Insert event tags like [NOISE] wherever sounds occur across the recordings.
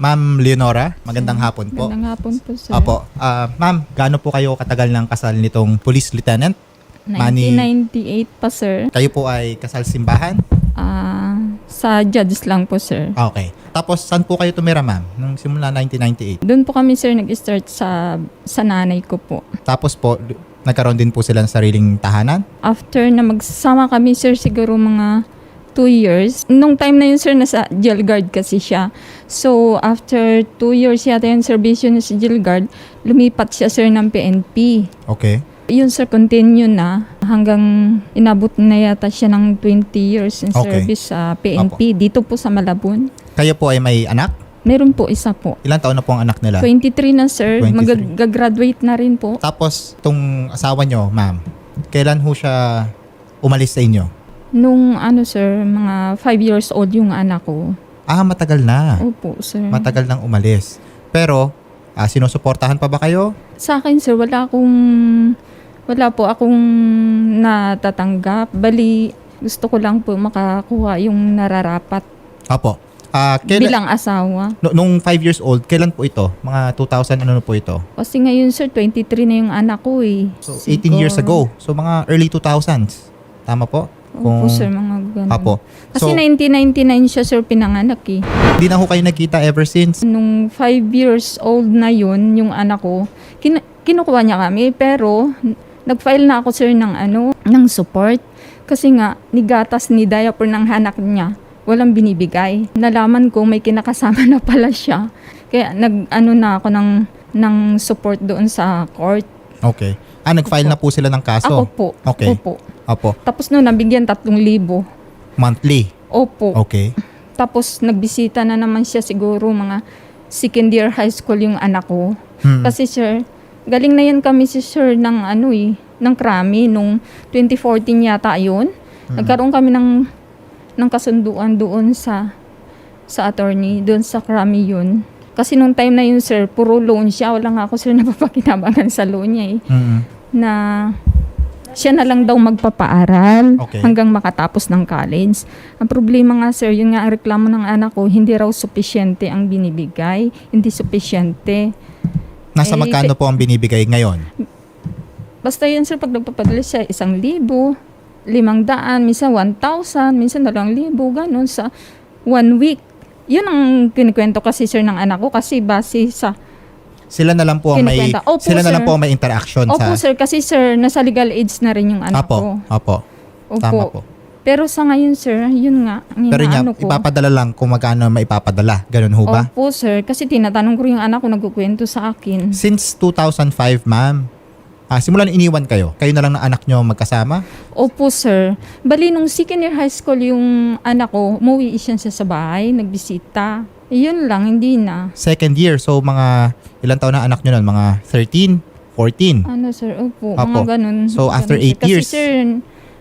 Ma'am Leonora, magandang hapon po. Magandang hapon po, sir. Opo. Ah, ma'am, gaano po kayo katagal ng kasal nitong police lieutenant? Manny- 1998 pa, sir. Kayo po ay kasal simbahan? Ah, sa judges lang po, sir. Ah, Okay. Tapos, saan po kayo tumira, ma'am? Nung simula 1998. Doon po kami, sir, nag-start sa, sa nanay ko po. Tapos po, nagkaroon din po sila ng sariling tahanan? After na magsama kami, sir, siguro mga two years. Nung time na yun, sir, nasa jail guard kasi siya. So, after two years yata yung servisyo niya sa jail guard, lumipat siya, sir, ng PNP. Okay. Yun, sir, continue na hanggang inabot na yata siya ng 20 years in Okay. service sa PNP. Dito po sa Malabon. Kayo po ay may anak? Meron po isa po. Ilan taon na po ang anak nila? 23 na, sir. 23. Mag-graduate na rin po. Tapos, itong asawa nyo, ma'am, kailan ho siya umalis sa inyo? Nung ano, sir, mga 5 years old yung anak ko. Ah, matagal na. Opo, sir. Matagal nang umalis. Pero, ah, sinusuportahan pa ba kayo? Sa akin, sir, wala akong, wala po akong natatanggap. Bali, gusto ko lang po makakuha yung nararapat Apo. Ah, kailan, bilang asawa. nu- nung 5 years old, kailan po ito? Mga 2000 ano po ito? Kasi ngayon, sir, 23 na yung anak ko eh. So, 18 years Siguro. ago. So, mga early 2000s. Tama po? Opo, sir, mga ganun. Apo. Kasi So, 1999 siya, sir, pinanganak eh. hindi na ho kayo nagkita ever since? Nung 5 years old na yun, yung anak ko, kin- kinukuha niya kami, pero n- nag-file na ako, sir, ng ano, ng support. Kasi nga, ni gatas ni diaper ng anak niya, walang binibigay. Nalaman ko may kinakasama na pala siya. Kaya nag-ano na ako ng, ng support doon sa court. Okay. Ah, nag-file na po sila ng kaso? Ako po. Okay. Opo. Apo. Tapos noon, nabigyan 3,000. Monthly? Opo. Okay. Tapos nagbisita na naman siya siguro mga second year high school yung anak ko. Hmm. Kasi sir, galing na yan kami si sir ng ano eh, ng krami nung 2014 yata yun. Nagkaroon kami ng ng kasunduan doon sa sa attorney, doon sa krami yun. Kasi nung time na yun sir, puro loan siya. Wala nga ako sir [LAUGHS] napapakinabangan sa loan niya eh. Mm-mm. Na siya na lang daw magpapaaral Okay. hanggang makatapos ng college. Ang problema nga sir, yun nga ang reklamo ng anak ko, hindi raw sufisyente ang binibigay, hindi sufisyente. Nasa Eh, magkano po ang binibigay ngayon? Basta yun sir, pag nagpapadala siya, isang libo, limang daan, minsan 1,000, minsan dalawang libo, ganun sa one week. Yun ang kinikwento kasi sir ng anak ko kasi base sa Sila na lang po ang may. Opo, sila na lang sir. po ang may interaction Opo sa sir, kasi sir, nasa legal age na rin yung anak Apo. ko. Apo. Opo. Tama po. Pero sa ngayon sir, yun nga, ang Pero niya, inaano ko. ipapadala lang kung magkano maipapadala. Ganun ho ba? Opo sir, kasi tinatanong ko rin yung anak ko, nagkukwento sa akin. Since 2005, ma'am, ah, simulan iniwan kayo. Kayo na lang ng anak nyo magkasama? Opo, sir. Bali, nung second year high school yung anak ko, umuwi siya sa bahay, nagbisita. Yun lang, hindi na. Second year, so mga ilang taon na anak nyo nun? Mga 13, 14? Ano, sir? Opo, Opo. mga ganun. So, after Ganun, sir. eight years? Kasi, sir,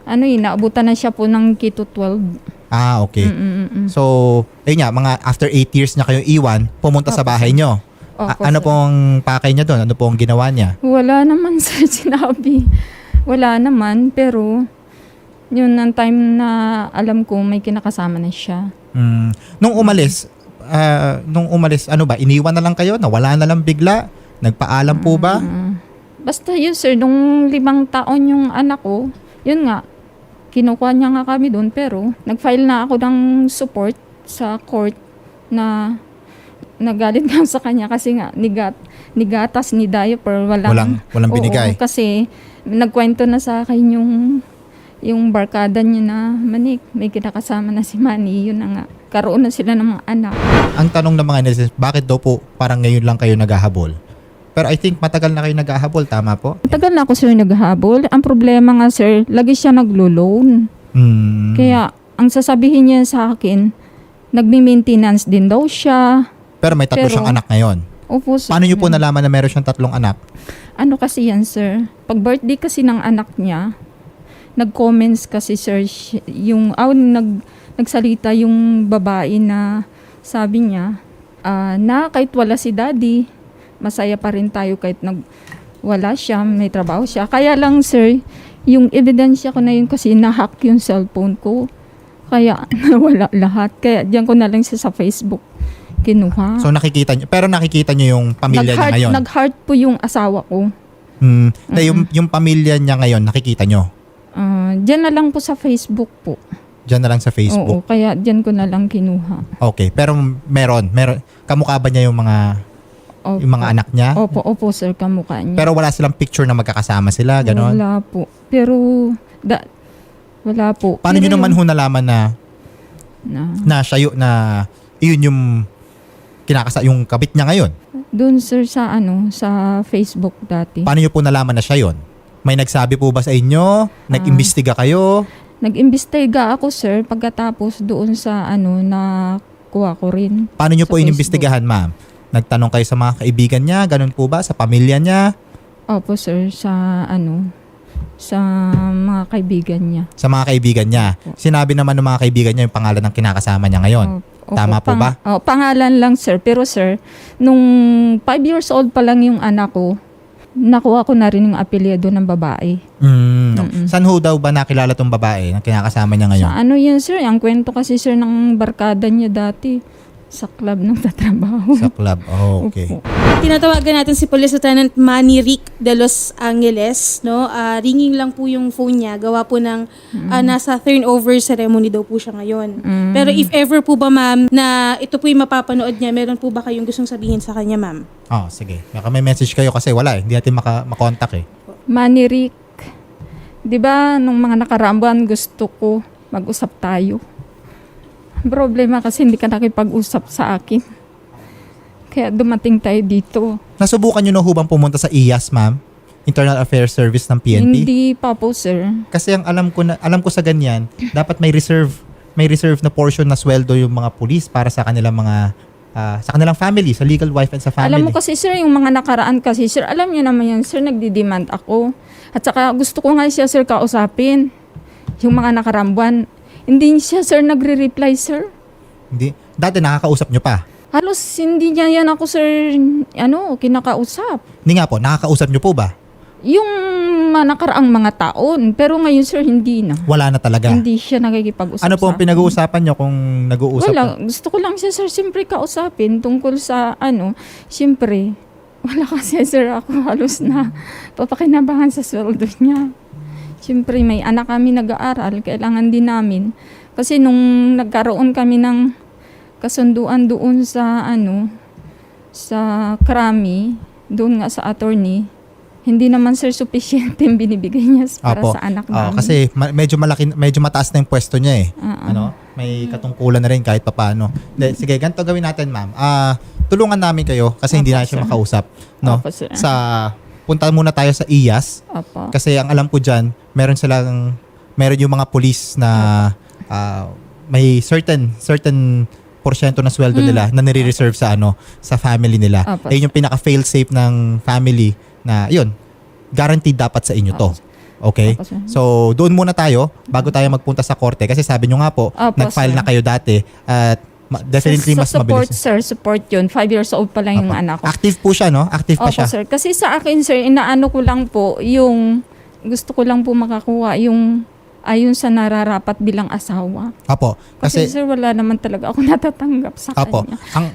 ano eh, naabutan na siya po ng Kito 12. Ah, okay. Mm-mm-mm. So, ayun nga, mga after 8 years na kayo iwan, pumunta sa bahay nyo. Opo, A- ano sir. pong pakay niya doon? Ano pong ginawa niya? Wala naman, [LAUGHS] sir, sinabi. Wala naman, pero yun ang time na alam ko may kinakasama na siya. Mm, nung umalis, ah, nung umalis, ano ba, iniwan na lang kayo? Nawala na lang bigla? Nagpaalam po ba? Basta yun sir, nung limang taon yung anak ko, yun nga, kinukuha niya nga kami doon pero nag-file na ako ng support sa court na nagalit [LAUGHS] nga sa kanya kasi nga nigat, nigatas ni diaper walang, Walang, walang binigay. Oo, kasi nagkwento na sa akin yung yung barkada niya na manik may kinakasama na si Manny yun na nga karoon na sila ng mga anak Ang tanong ng mga netizen, bakit daw po parang ngayon lang kayo naghahabol? Pero I think matagal na kayo naghahabol, tama po? Tagal na ako sir naghahabol. Ang problema nga sir, lagi siya naglo-loan. Mm, Kaya ang sasabihin niya sa akin, nagmi-maintenance din daw siya. pero may tatlo pero- siyang anak ngayon. Opo sir. Paano niyo po nalaman na meron siyang tatlong anak? Ano kasi yan sir? Pag birthday kasi ng anak niya, nag-comments kasi sir, si- yung, aw, nag, nagsalita yung babae na sabi niya, ah, na kahit wala si daddy, masaya pa rin tayo kahit nag, wala siya, may trabaho siya. Kaya lang sir, yung ebidensya ko na yun kasi nahack yung cellphone ko. Kaya [LAUGHS] nawala lahat. Kaya diyan ko na lang siya sa Facebook kinuha. So nakikita niyo, pero nakikita niyo yung pamilya niya nag-heart, ngayon. nag-heart po yung asawa ko. Hmm. Na yung, yung pamilya niya ngayon, nakikita niyo. Ah, diyan na lang po sa Facebook po. Diyan na lang sa Oo, Facebook. kaya diyan ko na lang kinuha. Okay, pero meron, meron. Kamukha ba niya yung mga Opo. yung mga anak niya? Opo, opo sir, kamukha niya. Pero wala silang picture na magkakasama sila, ganon. Wala po. Pero, da, wala po. Paano Pero niyo naman ho nalaman na Na, na siya yun, na iyon yung kinakasa yung kabit niya ngayon? doon sir sa ano, sa Facebook dati. Paano niyo po nalaman na siya yun? May nagsabi po ba sa inyo? Nag-imbestiga kayo? Nag-imbestiga ako sir pagkatapos doon sa ano na kuha ko rin. Paano niyo Sa po inimbestigahan, ma'am? Nagtanong kayo sa mga kaibigan niya, ganun po ba? Sa pamilya niya, Opo sir, sa ano, sa mga kaibigan niya. sa mga kaibigan niya. Sinabi naman ng mga kaibigan niya yung pangalan ng kinakasama niya ngayon. Opo, Tama po ba? Oh, pangalan lang sir. Pero sir, nung 5 years old pa lang yung anak ko, nakuha ko na rin yung apelyido ng babae. Mm. Mm-mm. Saan ho daw ba nakilala tong babae na kinakasama niya ngayon? Sa ano yan sir? Ang kwento kasi sir ng barkada niya dati sa club nung [LAUGHS] tatrabaho. Sa club. Oh, okay. Opo. Tinatawagan natin si Police Lieutenant Manny Rick de Los Angeles, no? Ah, ringing lang po yung phone niya. Gawa po ng ah, nasa turnover ceremony daw po siya ngayon. Mm. Pero if ever po ba ma'am na ito po yung mapapanood niya, meron po ba kayong gustong sabihin sa kanya ma'am? Oh, sige. Baka may message kayo kasi wala eh. Hindi natin maka- makontak eh. Manny Rick, di ba nung mga nakarambuan gusto ko mag-usap tayo. Problema kasi hindi ka nakipag-usap sa akin. Kaya dumating tayo dito. Nasubukan nyo na ho bang pumunta sa IAS, ma'am? Internal Affairs Service ng PNP? Hindi pa po, sir. Kasi ang alam ko na alam ko sa ganyan, dapat may reserve may reserve na portion na sweldo yung mga pulis para sa kanilang mga ah, sa kanilang family, sa legal wife and sa family. Alam mo kasi, sir, yung mga nakaraan kasi, sir, alam niyo naman yan, sir, nagdi-demand ako. At saka gusto ko nga siya, sir, kausapin. Yung mga nakarambuan. Hindi siya, sir, nagre-reply, sir. Hindi. Dati nakakausap nyo pa. Halos hindi niya yan ako, sir, ano, kinakausap. Hindi nga po, nakakausap nyo po ba? Yung mga nakaraang mga taon. Pero ngayon, sir, hindi na. Wala na talaga. Hindi siya nakikipag-usap Ano po ang sa akin. pinag-uusapan nyo kung nag-uusap? Wala. Gusto ko lang siya, sir, siyempre kausapin tungkol sa, ano, siyempre, wala kasi, sir, ako halos na papakinabangan sa sweldo niya. Siyempre, may anak kami nag-aaral, kailangan din namin. Kasi nung nagkaroon kami ng kasunduan doon sa, ano, sa krami, doon nga sa attorney, hindi naman sir sufficient yung binibigay niya para Apo. sa anak Ah, namin. kasi ma- medyo malaki medyo mataas na yung pwesto niya eh. Ah. Ano? May katungkulan na rin kahit papaano. De, sige, ganito gawin natin, ma'am. Ah, tulungan namin kayo kasi hindi Opo, na siya sir. makausap, no? Opo, sir. Sa punta muna tayo sa IAS Opo. kasi ang alam ko diyan, meron silang meron yung mga police na ah, may certain certain porsyento na sweldo Mm. nila na nire-reserve sa ano sa family nila. Opo, Ayun yung pinaka fail safe ng family na yun guaranteed dapat sa inyo to. Okay? Sir. So, doon muna tayo bago tayo magpunta sa korte kasi sabi nyo nga po, Opo, nag-file sir. na kayo dati at ma- definitely sa, mas sa support, mabilis. sir, support yun. Five years old pa lang yung Opo. anak ko. Active po siya, no? Active pa Opo, siya. sir. Kasi sa akin, sir, inaano ko lang po yung gusto ko lang po makakuha yung ayon sa nararapat bilang asawa. Opo. Kasi, Kasi, sir, wala naman talaga ako [LAUGHS] natatanggap sa opo. kanya. Ang,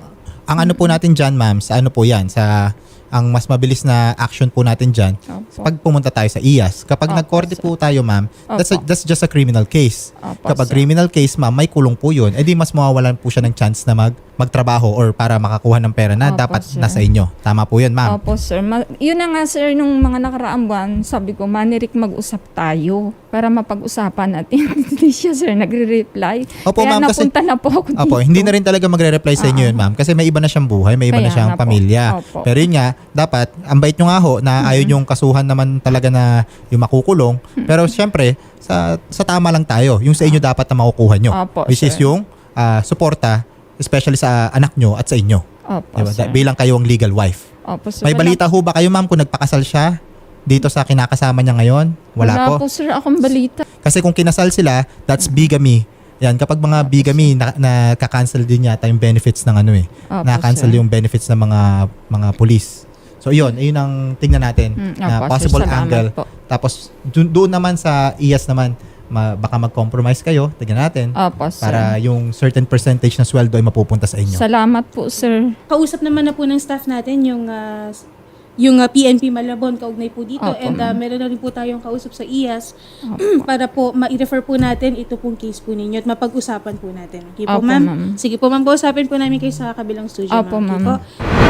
ang ano po natin dyan, ma'am, sa ano po yan, sa ang mas mabilis na action po natin dyan, Opo. pag pumunta tayo sa IAS. Kapag Opo, nagkorte sir. po tayo, ma'am, that's, a- Opo. that's just a criminal case. Opo, Kapag sir. criminal case, ma'am, may kulong po yun. Eh di mas mawawalan po siya ng chance na mag, magtrabaho or para makakuha ng pera na Opo, dapat sir. nasa inyo. Tama po yun, ma'am. Opo, sir. Ma- yun na nga, sir, nung mga nakaraang buwan, sabi ko, Manirik, mag-usap tayo para mapag-usapan natin. [LAUGHS] Hindi siya, sir, nagre-reply. Opo, Kaya ma'am, kasi- napunta na po ako dito. Opo, hindi na rin talaga magre-reply sa inyo yun, ma'am. Kasi may iba na siyang buhay, may iba na Kaya siyang nga po. pamilya. Opo. Pero yun nga, dapat, ang bait nyo nga ho, na ayaw yung kasuhan naman talaga na yung makukulong. Pero syempre, sa, sa tama lang tayo. Yung sa inyo dapat na makukuha nyo. Opo, which is sir. yung ah, suporta, especially sa anak nyo at sa inyo. Opo, Diba? sir. Bilang kayo ang legal wife. Opo, sir. May Wala- balita ho ba kayo, ma'am, kung nagpakasal siya dito sa kinakasama niya ngayon? Wala, po. sir, akong balita. Kasi kung kinasal sila, that's bigamy. Yan, kapag mga bigamy, na, nakaka-cancel din yata yung benefits ng ano eh. Opo, na-cancel sir. yung benefits ng mga mga police. So yun, ayun ang tingnan natin Mm, na opo, sir, possible salamat angle. po. Tapos dun- doon naman sa IAS naman, ma- baka mag-compromise kayo, tignan natin, Opo, sir. para yung certain percentage na sweldo ay mapupunta sa inyo. Salamat po, sir. Kausap naman na po ng staff natin yung ah, yung ah, PNP Malabon kaugnay po dito Opo, and ah, meron na rin po tayong kausap sa IAS [CLEARS THROAT] para po ma-refer po natin ito pong case po ninyo at mapag-usapan po natin. Okay po Opo, ma'am? ma'am. Sige po ma'am, kausapin po namin kayo sa kabilang studio Opo, ma'am. Okay ma'am. po?